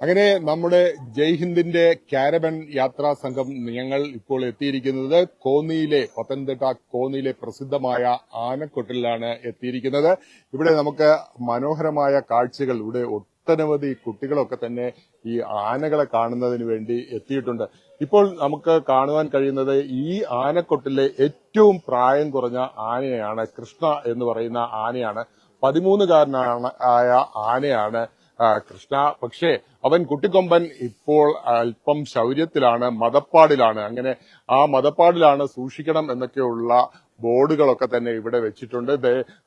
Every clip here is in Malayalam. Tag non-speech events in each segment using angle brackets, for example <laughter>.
അങ്ങനെ നമ്മുടെ ജയ്ഹിന്ദിന്റെ കാരബൻ യാത്രാ സംഘം ഞങ്ങൾ ഇപ്പോൾ എത്തിയിരിക്കുന്നത് കോന്നിയിലെ പത്തനംതിട്ട കോന്നിയിലെ പ്രസിദ്ധമായ ആനക്കൊട്ടിലാണ് എത്തിയിരിക്കുന്നത്. ഇവിടെ നമുക്ക് മനോഹരമായ കാഴ്ചകൾ ഇവിടെ ഒട്ടനവധി കുട്ടികളൊക്കെ തന്നെ ഈ ആനകളെ കാണുന്നതിന് വേണ്ടി എത്തിയിട്ടുണ്ട്. ഇപ്പോൾ നമുക്ക് കാണുവാൻ കഴിയുന്നത് ഈ ആനക്കൊട്ടിലെ ഏറ്റവും പ്രായം കുറഞ്ഞ ആനയാണ് കൃഷ്ണ എന്ന് പറയുന്ന ആനയാണ്. പതിമൂന്നുകാരനാണ് ആയ ആനയാണ് കൃഷ്ണ. പക്ഷേ അവൻ കുട്ടിക്കൊമ്പൻ ഇപ്പോൾ അല്പം ശൗര്യത്തിലാണ് മതപ്പാടിലാണ്. അങ്ങനെ ആ മതപ്പാടിലാണ് സൂക്ഷിക്കണം എന്നൊക്കെയുള്ള ബോർഡുകളൊക്കെ തന്നെ ഇവിടെ വെച്ചിട്ടുണ്ട്.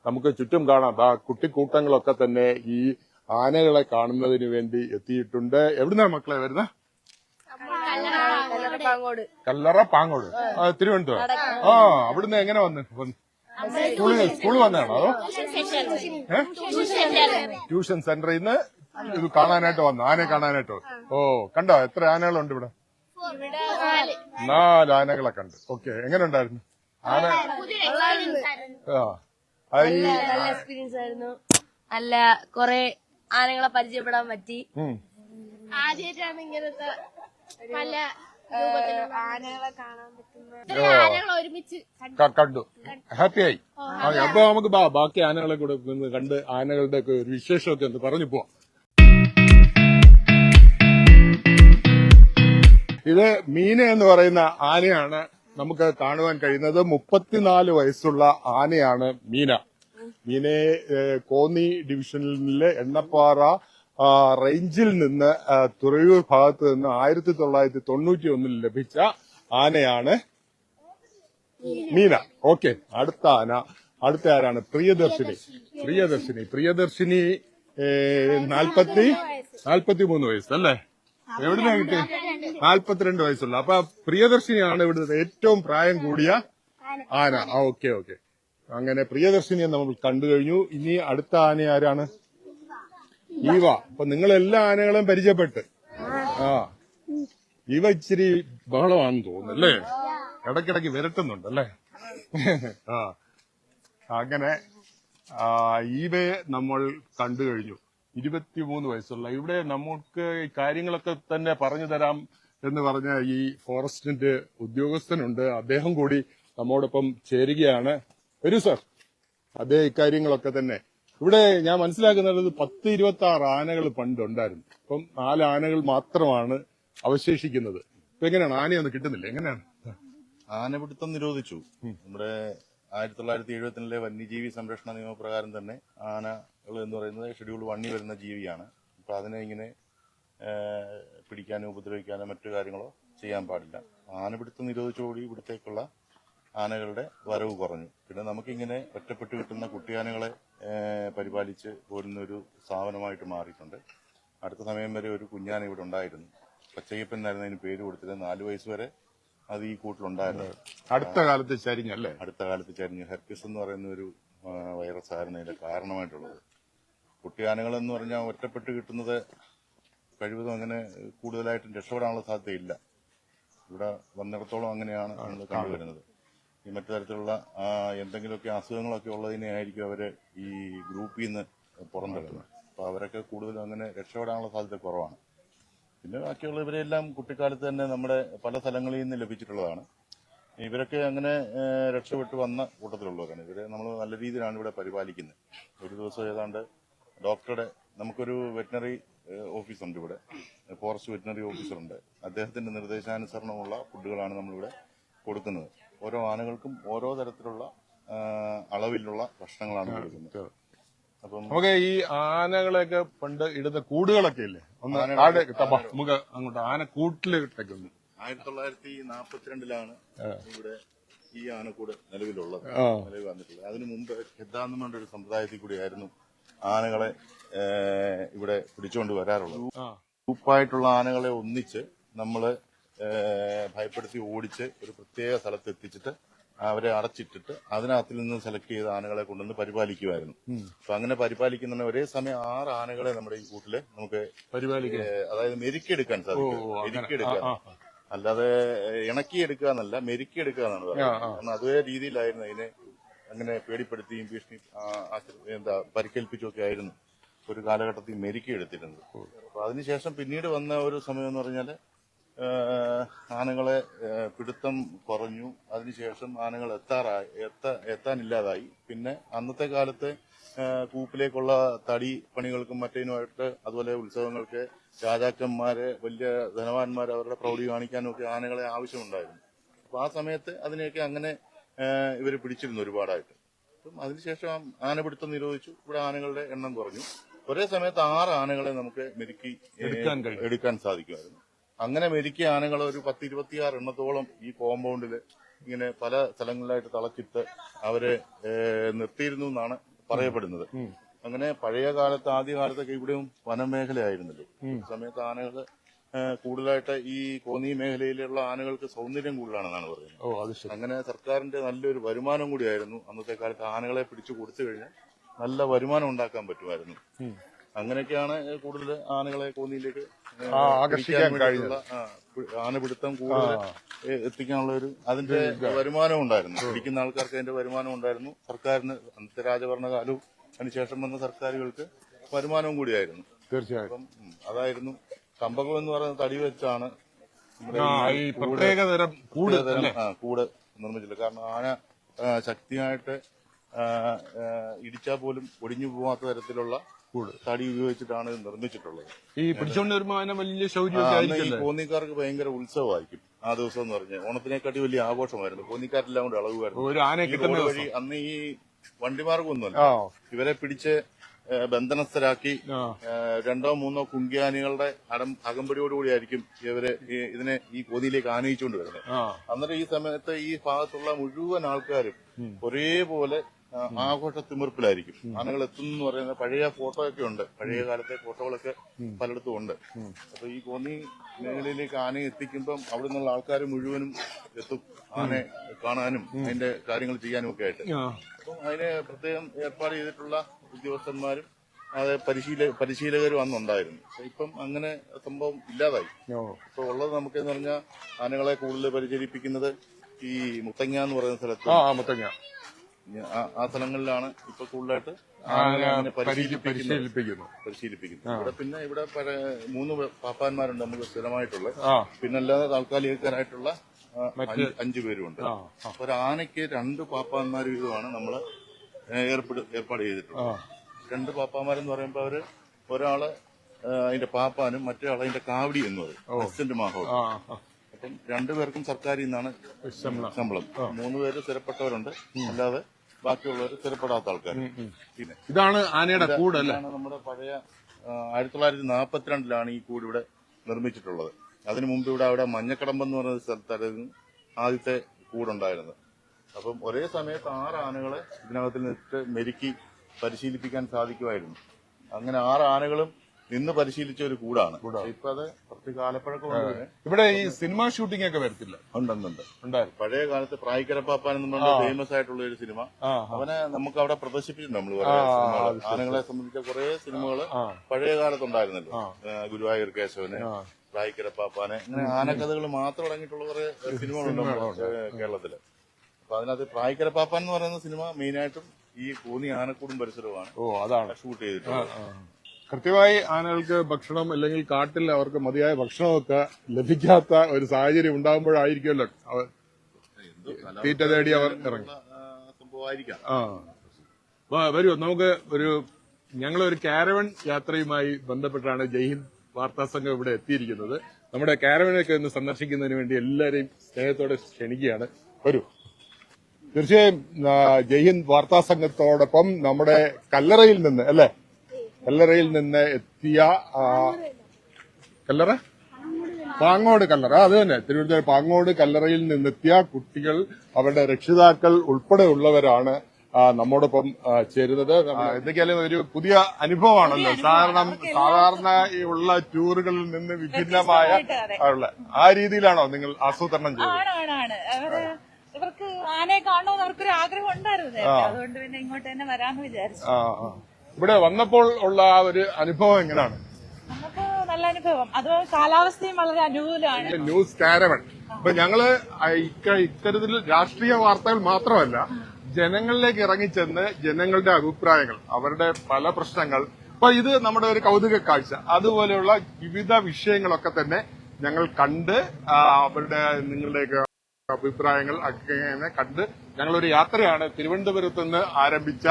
നമുക്ക് ചുറ്റും കാണാം. ആ കുട്ടിക്കൂട്ടങ്ങളൊക്കെ തന്നെ ഈ ആനകളെ കാണുന്നതിന് വേണ്ടി എത്തിയിട്ടുണ്ട്. എവിടുന്നാ മക്കളെ വരുന്ന? കല്ലറ പാങ്ങോട് തിരുവനന്തപുരം. ആ അവിടുന്ന് എങ്ങനെ വന്ന്? സ്കൂളിൽ സ്കൂളിൽ വന്നതാണോ? അതോ ട്യൂഷൻ സെന്ററിൽ നിന്ന് ഇത് കാണാനായിട്ട് വന്നു. ആനയെ കാണാനായിട്ട് വന്നു. ഓ കണ്ടോ? എത്ര ആനകളുണ്ട് ഇവിടെ? നാല് ആനകളെ കണ്ട്. ഓക്കെ എങ്ങനെ ഉണ്ടായിരുന്നു ആന ആ. ഈ നല്ല എക്സ്പീരിയൻസ് ആയിരുന്നു. നല്ല കൊറേ ആനകളെ പരിചയപ്പെടാൻ പറ്റി. ഉം. ആദ്യമായിട്ടാണ് ഇങ്ങനത്തെ പല ആനകളെ കാണാൻ പറ്റുന്ന. ആനകൾ ഒരുമിച്ച് കണ്ടു. ക- കണ്ടു. ഹാപ്പിയായി ആ, അപ്പൊ നമുക്ക് ബാ ബാക്കി ആനകളെ കൂടെ ഒന്ന് കണ്ട് ആനകളുടെ ഒക്കെ ഒരു വിശേഷമൊക്കെ ഒന്ന് പറഞ്ഞു പോവാം. ഇത് മീന എന്ന് പറയുന്ന ആനയാണ് നമുക്ക് കാണുവാൻ കഴിയുന്നത്. മുപ്പത്തിനാല് വയസ്സുള്ള ആനയാണ് മീന. മീനയെ കോന്നി ഡിവിഷനിലെ എണ്ണപ്പാറ റേഞ്ചിൽ നിന്ന് തുറയൂർ ഭാഗത്ത് നിന്ന് ആയിരത്തി തൊള്ളായിരത്തി തൊണ്ണൂറ്റി ഒന്നിൽ ലഭിച്ച ആനയാണ് മീന. ഓക്കെ അടുത്ത ആന. അടുത്ത ആരാണ്? പ്രിയദർശിനി. പ്രിയദർശിനി. പ്രിയദർശിനി നാൽപ്പത്തി നാൽപ്പത്തി മൂന്ന് വയസ്സ് അല്ലേ? എവിടുന്നാ കിട്ടി നാൽപ്പത്തിരണ്ട് വയസ്സുള്ള. അപ്പൊ പ്രിയദർശിനിയാണ് ഇവിടുത്തെ ഏറ്റവും പ്രായം കൂടിയ ആന. ആ ഓക്കെ ഓക്കെ. അങ്ങനെ പ്രിയദർശിനിയെ നമ്മൾ കണ്ടു കഴിഞ്ഞു. ഇനി അടുത്ത ആന ആരാണ്? ഈവ. അപ്പൊ നിങ്ങൾ എല്ലാ ആനകളും പരിചയപ്പെട്ട്. ആ. ഈവ ഇച്ചിരി ബഹളമാണെന്ന് തോന്നുന്നു അല്ലേ ഇടക്കിടക്ക് വിരട്ടുന്നുണ്ട് അല്ലേ? ആ. അങ്ങനെ ഈവയെ നമ്മൾ കണ്ടു കഴിഞ്ഞു. ഇരുപത്തിമൂന്ന് വയസ്സുള്ള. ഇവിടെ നമുക്ക് ഈ കാര്യങ്ങളൊക്കെ തന്നെ പറഞ്ഞു തരാം എന്ന് പറഞ്ഞ ഈ ഫോറസ്റ്റിന്റെ ഉദ്യോഗസ്ഥനുണ്ട്. അദ്ദേഹം കൂടി നമ്മോടൊപ്പം ചേരുകയാണ്. വരൂ സർ. അതേ ഇക്കാര്യങ്ങളൊക്കെ തന്നെ. ഇവിടെ ഞാൻ മനസ്സിലാക്കുന്നത് പത്ത് ഇരുപത്തി ആറ് ആനകൾ പണ്ടുണ്ടായിരുന്നു ഇപ്പം നാല് ആനകൾ മാത്രമാണ് അവശേഷിക്കുന്നത്. ഇപ്പൊ എങ്ങനെയാണ്? ആനയൊന്നും കിട്ടുന്നില്ല? എങ്ങനെയാണ്? ആനപിടുത്തം നിരോധിച്ചു. നമ്മുടെ ആയിരത്തി തൊള്ളായിരത്തി എഴുപത്തിനിലെ വന്യജീവി സംരക്ഷണ നിയമപ്രകാരം തന്നെ ആനകൾ എന്ന് പറയുന്നത് ഷെഡ്യൂൾ വണ്ണി വരുന്ന ജീവിയാണ്. അപ്പോൾ അതിനെ ഇങ്ങനെ പിടിക്കാനോ ഉപദ്രവിക്കാനോ മറ്റു കാര്യങ്ങളോ ചെയ്യാൻ പാടില്ല. ആനപിടുത്തം നിരോധിച്ചോടി ഇവിടത്തേക്കുള്ള ആനകളുടെ വരവ് കുറഞ്ഞു. പിന്നെ നമുക്കിങ്ങനെ ഒറ്റപ്പെട്ട് കിട്ടുന്ന കുട്ടിയാനകളെ പരിപാലിച്ച് പോരുന്ന ഒരു സ്ഥാപനമായിട്ട് മാറിയിട്ടുണ്ട്. അടുത്ത സമയം വരെ ഒരു കുഞ്ഞാന ഇവിടെ ഉണ്ടായിരുന്നു. പച്ചയ്യപ്പൻ എന്നായിരുന്നു അതിന് പേര് കൊടുത്തത് നാല് വയസ്സ് വരെ അത് ഈ കൂട്ടിലുണ്ടായിരുന്നു. അടുത്ത കാലത്ത് ചരിഞ്ഞല്ലേ? അടുത്ത കാലത്ത് ചരിഞ്ഞു. ഹെർപ്പിസ് എന്ന് പറയുന്ന ഒരു വൈറസ് ആയിരുന്നു ഇതിന്റെ കാരണമായിട്ടുള്ളത്. കുട്ടിയാനകൾ എന്ന് പറഞ്ഞാൽ ഒറ്റപ്പെട്ട് കിട്ടുന്നത് കഴിവതും അങ്ങനെ കൂടുതലായിട്ടും രക്ഷപ്പെടാനുള്ള സാധ്യതയില്ല. ഇവിടെ വന്നിടത്തോളം അങ്ങനെയാണ് നമ്മൾ കണ്ടുവരുന്നത്. ഈ മറ്റു തരത്തിലുള്ള എന്തെങ്കിലുമൊക്കെ അസുഖങ്ങളൊക്കെ ഉള്ളതിനെ ആയിരിക്കും അവർ ഈ ഗ്രൂപ്പിൽ നിന്ന് പുറന്തള്ളുന്നത് അപ്പൊ അവരൊക്കെ കൂടുതലും അങ്ങനെ രക്ഷപ്പെടാനുള്ള സാധ്യത കുറവാണ്. പിന്നെ ബാക്കിയുള്ള ഇവരെല്ലാം കുട്ടിക്കാലത്ത് തന്നെ നമ്മുടെ പല സ്ഥലങ്ങളിൽ നിന്ന് ലഭിച്ചിട്ടുള്ളതാണ്. ഇവരൊക്കെ അങ്ങനെ രക്ഷപ്പെട്ട് വന്ന കൂട്ടത്തിലുള്ളവരാണ്. ഇവരെ നമ്മൾ നല്ല രീതിയിലാണ് ഇവിടെ പരിപാലിക്കുന്നത്. ഒരു ദിവസം ഏതാണ്ട് ഡോക്ടറുടെ നമുക്കൊരു വെറ്റിനറി ഓഫീസുണ്ട് ഇവിടെ. ഫോറസ്റ്റ് വെറ്റിനറി ഓഫീസറുണ്ട്. അദ്ദേഹത്തിന്റെ നിർദ്ദേശാനുസരണമുള്ള ഫുഡുകളാണ് നമ്മളിവിടെ കൊടുക്കുന്നത്. ഓരോ ആനകൾക്കും ഓരോ തരത്തിലുള്ള അളവിലുള്ള ഭക്ഷണങ്ങളാണ് കൊടുക്കുന്നത്. അപ്പം നമുക്ക് ഈ ആനകളെയൊക്കെ പണ്ട് ഇടുന്ന കൂടുകളൊക്കെ ഇല്ലേ? ഒന്ന് നമുക്ക് അങ്ങോട്ട് ആന കൂട്ടിലിട്ടൊക്കെ ഒന്ന് ആയിരത്തി തൊള്ളായിരത്തി നാൽപ്പത്തിരണ്ടിലാണ് ഇവിടെ ഈ ആനക്കൂട് നിലവിലുള്ളത്. നിലവിൽ വന്നിട്ടുള്ളത്. അതിനു മുമ്പ് ഖെദ്ദാന്ന് പറഞ്ഞ ഒരു സമ്പ്രദായത്തിൽ കൂടിയായിരുന്നു ആനകളെ ഇവിടെ പിടിച്ചുകൊണ്ട് വരാറുള്ളത്. ഗ്രൂപ്പായിട്ടുള്ള ആനകളെ ഒന്നിച്ച് നമ്മൾ ഭയപ്പെടുത്തി ഓടിച്ച് ഒരു പ്രത്യേക സ്ഥലത്ത് എത്തിച്ചിട്ട് അവരെ അടച്ചിട്ടിട്ട് അതിനകത്തിൽ നിന്ന് സെലക്ട് ചെയ്ത ആനകളെ കൊണ്ടുവന്ന് പരിപാലിക്കുമായിരുന്നു അപ്പൊ അങ്ങനെ പരിപാലിക്കുന്ന ഒരേ സമയം ആറ് ആനകളെ നമ്മുടെ ഈ കൂട്ടിൽ നമുക്ക് പരിപാലിക്കുക അതായത് മെരുക്കിയെടുക്കാൻ സാധിക്കും. മെരുക്കിയെടുക്കാൻ. അല്ലാതെ ഇണക്കിയെടുക്കുക എന്നല്ല മെരുക്കിയെടുക്കുക എന്നാണ് പറയുന്നത്. കാരണം അതേ രീതിയിലായിരുന്നു അതിനെ അങ്ങനെ പേടിപ്പെടുത്തിയും ഭീഷണി എന്താ പരിക്കേൽപ്പിച്ചും ഒക്കെ ആയിരുന്നു ഒരു കാലഘട്ടത്തിൽ മെരുക്കി എടുത്തിരുന്നത്. അപ്പൊ അതിനുശേഷം പിന്നീട് വന്ന ഒരു സമയം എന്ന് പറഞ്ഞാൽ ആനകളെ പിടുത്തം കുറഞ്ഞു. അതിനുശേഷം ആനകൾ എത്താറായി എത്ത എത്താനില്ലാതായി. പിന്നെ അന്നത്തെ കാലത്ത് കൂപ്പിലേക്കുള്ള തടി പണികൾക്കും മറ്റേനുമായിട്ട് അതുപോലെ ഉത്സവങ്ങൾക്ക് രാജാക്കന്മാര് വലിയ ധനവാന്മാർ അവരുടെ പ്രൗഢി കാണിക്കാനും ഒക്കെ ആനകളെ ആവശ്യമുണ്ടായിരുന്നു. അപ്പൊ ആ സമയത്ത് അതിനെയൊക്കെ അങ്ങനെ ഇവർ പിടിച്ചിരുന്നു ഒരുപാടായിട്ട്. അപ്പം അതിനുശേഷം ആന ആനപിടുത്തം നിരോധിച്ചു. ഇവിടെ ആനകളുടെ എണ്ണം കുറഞ്ഞു. ഒരേ സമയത്ത് ആറ് ആനകളെ നമുക്ക് മെരുക്കി എടുക്കാൻ സാധിക്കുമായിരുന്നു. അങ്ങനെ മെരുക്കിയ ആനകൾ ഒരു പത്ത് ഇരുപത്തിയാറ് എണ്ണത്തോളം ഈ കോമ്പൗണ്ടിൽ ഇങ്ങനെ പല സ്ഥലങ്ങളിലായിട്ട് തളച്ചിട്ട് അവരെ നിർത്തിയിരുന്നു എന്നാണ് പറയപ്പെടുന്നത്. അങ്ങനെ പഴയ കാലത്ത് ആദ്യ കാലത്തൊക്കെ ഇവിടെയും വനമേഖലയായിരുന്നല്ലോ. സമയത്ത് ആനകൾ കൂടുതലായിട്ട് ഈ കോന്നി മേഖലയിലുള്ള ആനകൾക്ക് സൗന്ദര്യം കൂടുതലാണെന്നാണ് പറയുന്നത്. ഓ അത് ശരി. അങ്ങനെ സർക്കാരിന്റെ നല്ലൊരു വരുമാനം കൂടിയായിരുന്നു. അന്നത്തെ കാലത്ത് ആനകളെ പിടിച്ചു കൊടുത്തു കഴിഞ്ഞാൽ നല്ല വരുമാനം ഉണ്ടാക്കാൻ പറ്റുമായിരുന്നു. അങ്ങനെയൊക്കെയാണ് കൂടുതൽ ആനകളെ കോന്നിയിലേക്ക് ആകർഷിക്കാൻ ആ, ആനപിടുത്തം കൂടുതൽ എത്തിക്കാനുള്ള ഒരു അതിന്റെ വരുമാനം ഉണ്ടായിരുന്നു. പിടിക്കുന്ന ആൾക്കാർക്ക് അതിന്റെ വരുമാനം ഉണ്ടായിരുന്നു. സർക്കാരിന് അന്നത്തെ രാജഭരണകാലവും അതിനുശേഷം വന്ന സർക്കാരുകൾക്ക് വരുമാനവും കൂടിയായിരുന്നു. തീർച്ചയായും. അതായിരുന്നു കമ്പകം എന്ന് പറയുന്ന തടി വെച്ചാണ് നമ്മുടെ ആ ഈ പ്രത്യേക തരം കൂട് പ്രത്യേകതരം, അല്ലേ? ആ, കൂട് നിർമ്മിച്ചില്ല കാരണം ആന ആ, ശക്തിയായിട്ട് ഇടിച്ചാൽ പോലും ഒടിഞ്ഞു പോവാത്ത തരത്തിലുള്ള കൂട്. തടി ഉപയോഗിച്ചിട്ടാണ് ഇത് നിർമ്മിച്ചിട്ടുള്ളത്. ഈ പിടിച്ചോണ്ട് വരുമ്പോ അതിനെ വലിയ ആ, ശൗര്യമൊക്കെ അന്ന് ഈ ആയിരിക്കല്ലേ കോന്നിക്കാർക്ക് ഭയങ്കര ഉത്സവമായിരിക്കും. ആ ദിവസം എന്ന് പറഞ്ഞാൽ ഓണത്തിനെക്കാട്ടി വലിയ ആഘോഷമായിരുന്നു. കോന്നിക്കാരെല്ലാം കൂടെ അളവുമായിരുന്നു ഒരു ആനയെ ഈ കിട്ടുന്ന റോഡ് ദിവസം. വഴി അന്ന് ഈ വണ്ടിമാർഗമൊന്നുമല്ല. ആ. ഇവരെ പിടിച്ച് ബന്ധനസ്ഥരാക്കി രണ്ടോ മൂന്നോ കുങ്കിയാനികളുടെ അടം അകമ്പടിയോടുകൂടിയായിരിക്കും ഇവർ ഇതിനെ ഈ കോതിയിലേക്ക് ആനയിച്ചുകൊണ്ട് വരുന്നത്. അന്നേരം ഈ സമയത്ത് ഈ ഭാഗത്തുള്ള മുഴുവൻ ആൾക്കാരും ഒരേപോലെ ആഘോഷ തിമിർപ്പിലായിരിക്കും. ആനകൾ എത്തുന്നു എന്ന് പറയുന്ന പഴയ ഫോട്ടോ ഒക്കെ ഉണ്ട്. പഴയ കാലത്തെ ഫോട്ടോകളൊക്കെ പലയിടത്തും ഉണ്ട്. അപ്പൊ ഈ കോന്നി മേഖലയിലേക്ക് ആനയെ എത്തിക്കുമ്പം അവിടെ നിന്നുള്ള ആൾക്കാർ മുഴുവനും എത്തും ആനയെ കാണാനും അതിന്റെ കാര്യങ്ങൾ ചെയ്യാനും ഒക്കെ ആയിട്ട് അപ്പം അതിന് പ്രത്യേകം ഏർപ്പാട് ചെയ്തിട്ടുള്ള ഉദ്യോഗസ്ഥന്മാരും അത് പരിശീല പരിശീലകരും അന്നുണ്ടായിരുന്നു. ഇപ്പം അങ്ങനെ സംഭവം ഇല്ലാതായി. ഇപ്പൊ ഉള്ളത് നമുക്ക് എന്ന് പറഞ്ഞാൽ ആനകളെ കൂടുതൽ പരിചരിപ്പിക്കുന്നത് ഈ മുത്തങ്ങ എന്ന് പറയുന്ന സ്ഥലത്ത്. മുത്തങ്ങ. ആ- സ്ഥലങ്ങളിലാണ് ഇപ്പൊ കൂടുതലായിട്ട് പരിശീലിപ്പിക്കുന്നത്. പരിശീലിപ്പിക്കുന്നു. ഇവിടെ പിന്നെ ഇവിടെ മൂന്ന് പാപ്പാന്മാരുണ്ട് നമുക്ക് സ്ഥിരമായിട്ടുള്ള പിന്നെ അല്ലാതെ താൽക്കാലികക്കാരായിട്ടുള്ള അഞ്ച് പേരുണ്ട്. ഒരു ആനയ്ക്ക് രണ്ട് പാപ്പാന്മാർ വീതമാണ് നമ്മൾ ഏർപ്പെട് ചെയ്തിട്ടുണ്ട്. രണ്ട് പാപ്പാമാരെന്ന് പറയുമ്പോൾ അവർ ഒരാൾ അതിന്റെ പാപ്പാനും മറ്റേ ആൾ അതിന്റെ കാവടി എന്ന് പറയും. അസിസ്റ്റന്റ് മാഹോൾ ആ ആ. അപ്പം രണ്ടുപേർക്കും സർക്കാരിൽ നിന്നാണ് ശമ്പളം. മൂന്ന് പേര് സ്ഥിരപ്പെട്ടവരുണ്ട്. അല്ലാതെ ബാക്കിയുള്ളവർ സ്ഥിരപ്പെടാത്ത ആൾക്കാർ പിന്നെ ഇതാണ് ആനയുടെ കൂട് നമ്മുടെ പഴയ ആയിരത്തി തൊള്ളായിരത്തി നാൽപ്പത്തിരണ്ടിലാണ് ഈ കൂട് ഇവിടെ നിർമ്മിച്ചിട്ടുള്ളത്. അതിനു മുമ്പ് ഇവിടെ അവിടെ മഞ്ഞക്കടമ്പെന്ന് പറയുന്ന സ്ഥലത്തായിരുന്നു ആദ്യത്തെ കൂടുണ്ടായിരുന്നത്. അപ്പം ഒരേ സമയത്ത് ആറ് ആനകളെ ഇതിനകത്തിൽ നിന്നിട്ട് മെരുക്കി പരിശീലിപ്പിക്കാൻ സാധിക്കുമായിരുന്നു. അങ്ങനെ ആറ് ആനകളും നിന്ന് പരിശീലിച്ച ഒരു കൂടാണ്. ഇപ്പൊ അത് കുറച്ച് കാലപ്പഴക്കം ഇവിടെ ഈ സിനിമ ഷൂട്ടിംഗ് ഒക്കെ വരത്തില്ല? ഉണ്ടെന്നുണ്ട് ഉണ്ടായിരുന്നു. പഴയ കാലത്ത് പ്രായിക്കരപ്പാപ്പാൻ എന്ന് പറഞ്ഞ ഫേമസ് ആയിട്ടുള്ള ഒരു സിനിമ. അവനെ നമുക്ക് അവിടെ പ്രദർശിപ്പിച്ചിട്ടുണ്ട് നമ്മൾ. ആനകളെ സംബന്ധിച്ച കുറെ സിനിമകൾ പഴയ കാലത്തുണ്ടായിരുന്നല്ലോ. ഉണ്ടായിരുന്നല്ലോ ഗുരുവായൂർ കേശവന് പ്രായിക്കരപ്പാപ്പാനെ. ഇങ്ങനെ ആനക്കഥകൾ മാത്രം അടങ്ങിയിട്ടുള്ള കുറെ സിനിമകളുണ്ട് കേരളത്തിൽ. അപ്പൊ അതിനകത്ത് പ്രായക്കര പാപ്പാൻ എന്ന് പറയുന്ന സിനിമ മെയിൻ മെയിനായിട്ടും ഈ കൂന്നി ആനക്കൂടും പരിസരവുമാണ്. ഓ അതാണ്. ഷൂട്ട് ചെയ്തിട്ടുള്ളത്. കൃത്യമായി ആനകൾക്ക് ഭക്ഷണം അല്ലെങ്കിൽ കാട്ടിൽ അവർക്ക് മതിയായ ഭക്ഷണമൊക്കെ ലഭിക്കാത്ത ഒരു സാഹചര്യം ഉണ്ടാകുമ്പോഴായിരിക്കുമല്ലോ അവർ തീറ്റ തേടി അവർ ഇറങ്ങി. ആ, സംഭവമായിരിക്കാം. ആ. വരൂ നമുക്ക് ഒരു ഞങ്ങൾ ഒരു കാരവൻ യാത്രയുമായി ബന്ധപ്പെട്ടാണ് ജയ്ഹിന്ദ് വാർത്താ സംഘം ഇവിടെ എത്തിയിരിക്കുന്നത്. നമ്മുടെ കാരവനൊക്കെ ഒന്ന് സന്ദർശിക്കുന്നതിന് വേണ്ടി എല്ലാവരെയും സ്നേഹത്തോടെ ക്ഷണിക്കുകയാണ്. വരൂ. തീർച്ചയായും ജയ്ഹിന്ദ് വാർത്താ സംഘത്തോടൊപ്പം നമ്മുടെ കല്ലറയിൽ നിന്ന് അല്ലേ? കല്ലറയിൽ നിന്ന് എത്തിയ കല്ലറ? പാങ്ങോട് കല്ലറ. അത് തന്നെ. തിരുവനന്തപുരം പാങ്ങോട് കല്ലറയിൽ നിന്നെത്തിയ കുട്ടികൾ അവരുടെ രക്ഷിതാക്കൾ ഉൾപ്പെടെയുള്ളവരാണ് നമ്മോടൊപ്പം ചേരുന്നത്. എന്തൊക്കെയാലും ഒരു പുതിയ അനുഭവമാണല്ലോ. സാധാരണ സാധാരണ ഉള്ള ടൂറുകളിൽ നിന്ന് വിഭിന്നമായ ആ രീതിയിലാണോ നിങ്ങൾ ആസൂത്രണം ചെയ്തത് ആണ് ആണ് ആണ് അവർ ഇവർക്ക് ആനയെ കാണണമെന്ന് അവർക്കൊരു ആഗ്രഹം ഉണ്ടായിരുന്നു അതുകൊണ്ട് പിന്നെ ഇങ്ങോട്ട് തന്നെ വരാന്ന് വിചാരിച്ചു. ഇവിടെ വന്നപ്പോൾ ഉള്ള ആ ഒരു അനുഭവം എങ്ങനെയാണ് നമുക്ക് നല്ല അനുഭവം. അത് കാലാവസ്ഥയും വളരെ അനുകൂലമാണ്. ന്യൂസ് കാരവൺ അപ്പൊ ഞങ്ങൾ ഇക്ക- ഇത്തരത്തിൽ രാഷ്ട്രീയ വാർത്തകൾ മാത്രമല്ല ജനങ്ങളിലേക്ക് ഇറങ്ങിച്ചെന്ന് ജനങ്ങളുടെ അഭിപ്രായങ്ങൾ അവരുടെ പല പ്രശ്നങ്ങൾ. അപ്പൊ ഇത് നമ്മുടെ ഒരു കൗതുക കാഴ്ച. അതുപോലെയുള്ള വിവിധ വിഷയങ്ങളൊക്കെ തന്നെ ഞങ്ങൾ കണ്ട് അവരുടെ നിങ്ങളുടെയൊക്കെ അഭിപ്രായങ്ങൾ അങ്ങനെ കണ്ട് ഞങ്ങളൊരു യാത്രയാണ്. തിരുവനന്തപുരത്ത് നിന്ന് ആരംഭിച്ച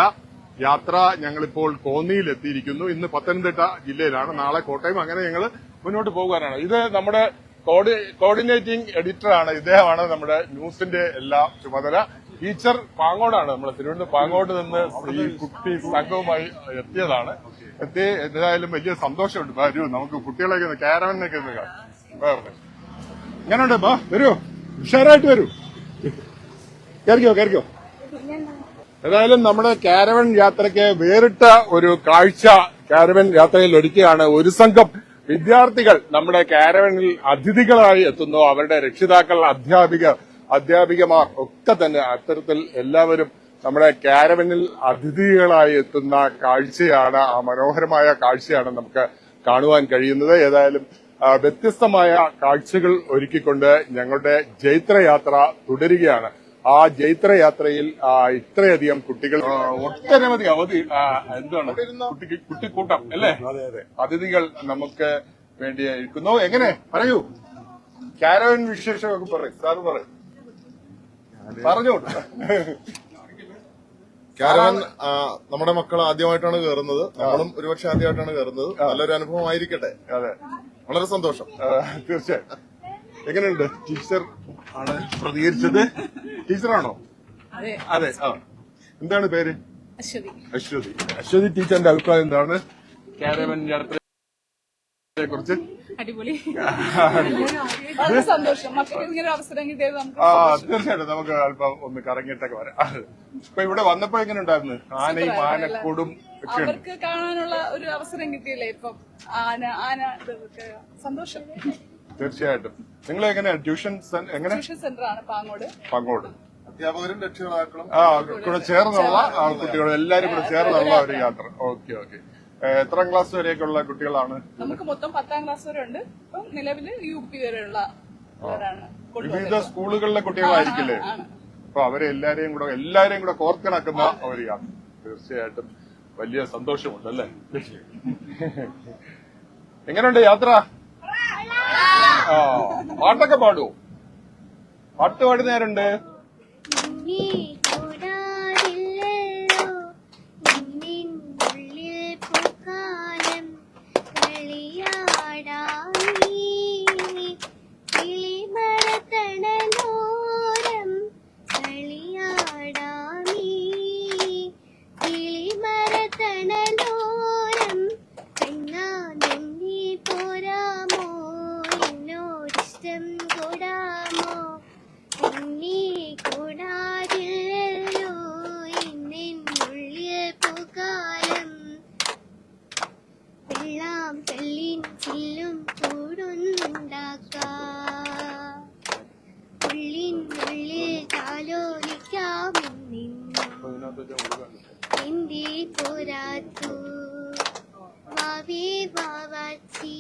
യാത്ര ഞങ്ങളിപ്പോൾ കോന്നിയിൽ എത്തിയിരിക്കുന്നു. ഇന്ന് പത്തനംതിട്ട ജില്ലയിലാണ്. നാളെ കോട്ടയം. അങ്ങനെ ഞങ്ങൾ മുന്നോട്ട് പോകാനാണ് ഇത് നമ്മുടെ കോർഡിനേറ്റിംഗ് എഡിറ്ററാണ്. ഇദ്ദേഹമാണ് നമ്മുടെ ന്യൂസിന്റെ എല്ലാ ചുമതല. ടീച്ചർ പാങ്ങോടാണ്. നമ്മുടെ തിരുവനന്തപുരം പാങ്ങോട് നിന്ന് ഈ കുട്ടി സംഘവുമായി എത്തിയതാണ്. എത്തി എന്തായാലും വലിയ സന്തോഷമുണ്ട്. വരൂ നമുക്ക് കുട്ടികളെയൊക്കെ കാണാം. വേറെ. എങ്ങനെയുണ്ട് വരൂ. ഉഷാറായിട്ട് വരൂ. കയറിക്കോ കയറിക്കോ. ഏതായാലും നമ്മുടെ കാരവൻ യാത്രയ്ക്ക് വേറിട്ട ഒരു കാഴ്ച കാരവൻ യാത്രയിൽ ഒരുക്കുകയാണ്. ഒരു സംഘം വിദ്യാർത്ഥികൾ നമ്മുടെ കാരവനിൽ അതിഥികളായി എത്തുന്നു. അവരുടെ രക്ഷിതാക്കൾ അധ്യാപിക അധ്യാപികമാർ ഒക്കെ തന്നെ അത്തരത്തിൽ എല്ലാവരും നമ്മുടെ കാരവനിൽ അതിഥികളായി എത്തുന്ന കാഴ്ചയാണ് ആ മനോഹരമായ കാഴ്ചയാണ് നമുക്ക് കാണുവാൻ കഴിയുന്നത്. ഏതായാലും വ്യത്യസ്തമായ കാഴ്ചകൾ ഒരുക്കിക്കൊണ്ട് ഞങ്ങളുടെ ജൈത്രയാത്ര തുടരുകയാണ്. ആ ജൈത്രയാത്രയിൽ ഇത്രയധികം കുട്ടികൾ ഒട്ടനവധി അവധി എന്താണ്? കുട്ടിക്കൂട്ടം അല്ലേ? അതിഥികൾ നമുക്ക് വേണ്ടി ഇരിക്കുന്നു എങ്ങനെ? പറയൂ. കാരോൻ വിശേഷമൊക്കെ പറയും. സാറ് പറയും. പറഞ്ഞു കാരവൻ നമ്മുടെ മക്കൾ ആദ്യമായിട്ടാണ് കയറുന്നത് നമ്മളും ഒരുപക്ഷെ ആദ്യമായിട്ടാണ് കയറുന്നത് നല്ലൊരു അനുഭവമായിരിക്കട്ടെ. അതെ. വളരെ സന്തോഷം. തീർച്ചയായും. എങ്ങനെയുണ്ട്? ടീച്ചർ ആണ് പ്രതികരിച്ചത്. ടീച്ചറാണോ? അതെ. ആ. എന്താണ് പേര്? അശ്വതി. അശ്വതി. അശ്വതി ടീച്ചറിന്റെ അഭിപ്രായം എന്താണ്? കാരവൻ യാത്രയെ കുറിച്ച് അടിപൊളി. <laughs> വളരെ സന്തോഷം. മക്കൾക്ക് ഇങ്ങനെ ഒരു അവസരം കിട്ടിയത് നമുക്ക് ആ തീർച്ചയായിട്ടും നമുക്ക് അല്പം ഒന്ന് കറങ്ങിയിട്ടൊക്കെ വരാം. ഇപ്പൊ ഇവിടെ വന്നപ്പോ എങ്ങനെ ഉണ്ടായിരുന്നു? ആനയും ആനക്കൂടും ഒക്കെ ഉണ്ട്. അവർക്ക് കാണാനുള്ള ഒരു അവസരം കിട്ടിയില്ലേ ഇപ്പം? ആന ആന ഇതൊക്കെ. സന്തോഷം. തീർച്ചയായിട്ടും. നിങ്ങൾ എങ്ങനെയാ? ട്യൂഷൻ എങ്ങനെ? ട്യൂഷൻ സെന്റർ ആണ് പാങ്ങോട്. പങ്കോട് അധ്യാപകരും രക്ഷിതാക്കളും ആ കൂടെ ചേർന്നുള്ള ആ കുട്ടികൾ എല്ലാരും കൂടെ ചേർന്നുള്ള ഒരു യാത്ര. Okay okay. എത്രാം ക്ലാസ് വരെയൊക്കെയുള്ള കുട്ടികളാണ്? നമുക്ക് മൊത്തം പത്താം ക്ലാസ് വരെ ഉണ്ട്. ഇപ്പം നിലവിൽ യു പി വരെയുള്ള കൊണ്ടുവന്നത് വിവിധ സ്കൂളുകളിലെ കുട്ടികളായിരിക്കില്ലേ? അപ്പൊ അവരെ എല്ലാരെയും കൂടെ എല്ലാരെയും കൂടെ കോർത്തിണക്കുന്ന ഒരു യാത്ര തീർച്ചയായിട്ടും വലിയ സന്തോഷമുണ്ട് അല്ലേ? എങ്ങനെയുണ്ട് യാത്ര? ആ. പാട്ടൊക്കെ പാടുവോ? പാട്ട് പാടുന്ന നേരണ്ട് താലോലിക്കാമെന്നിന്നും എന്റെ പോരാത്തു. വാവേ വാവാച്ചി.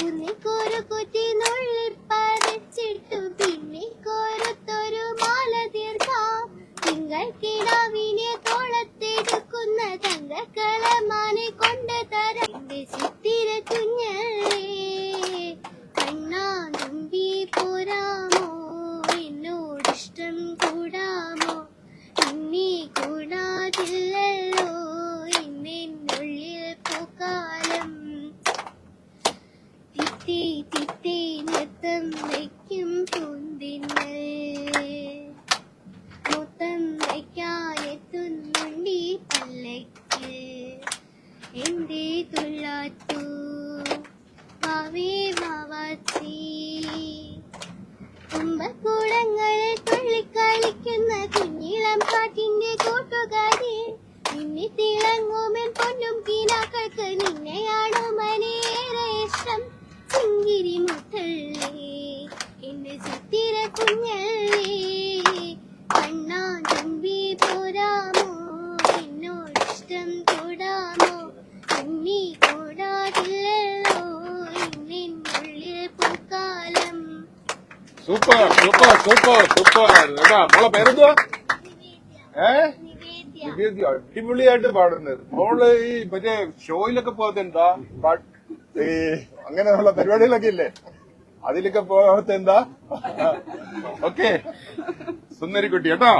കുന്നിക്കോരു കുറ്റി നുള്ളിൽ പറിച്ചിട്ടു പിന്നെ കോരത്തൊരു മാല തീർക്കാം. തിങ്കൾ കിടാവിനെ തോളത്തെടുക്കുന്ന തങ്കക്കളമാനെ കൊണ്ട് തരാം. ചിത്തിര കുഞ്ഞല്ലേ എന്റെ തുള്ളാത്തു? വാവേ വാവാച്ചി കുമ്പക്കൂടങ്ങളിൽ തുള്ളിക്കളിക്കുന്ന കുഞ്ഞിളം കാറ്റിന്റെ കൂട്ടുകാരി. നിന്നെ തിളങ്ങുമെൻ പൊന്നും കീനാക്കൾക്ക് നിന്നെയാണോ മനേറെ ഇഷ്ടം ചിങ്കിരി മുത്തല്ലേ എന്റെ ചിത്തിര കുഞ്ഞല്ലേ കണ്ണാ തമ്പി പോരാമോ സൂപ്പർ സൂപ്പർ സൂപ്പർ സൂപ്പർ ഏതാ മോളെ പേരെന്തുവാ? ഏ? നിവേദ്യ അടിപൊളിയായിട്ട് പാടുന്നത്. മോൾ ഈ മറ്റേ ഷോയിലൊക്കെ പോകാത്ത എന്താ പാട്ട് ഈ അങ്ങനെയുള്ള പരിപാടികളൊക്കെ ഇല്ലേ? അതിലൊക്കെ പോകാത്ത എന്താ ഓക്കെ സുന്ദരിക്കുട്ടി കേട്ടോ?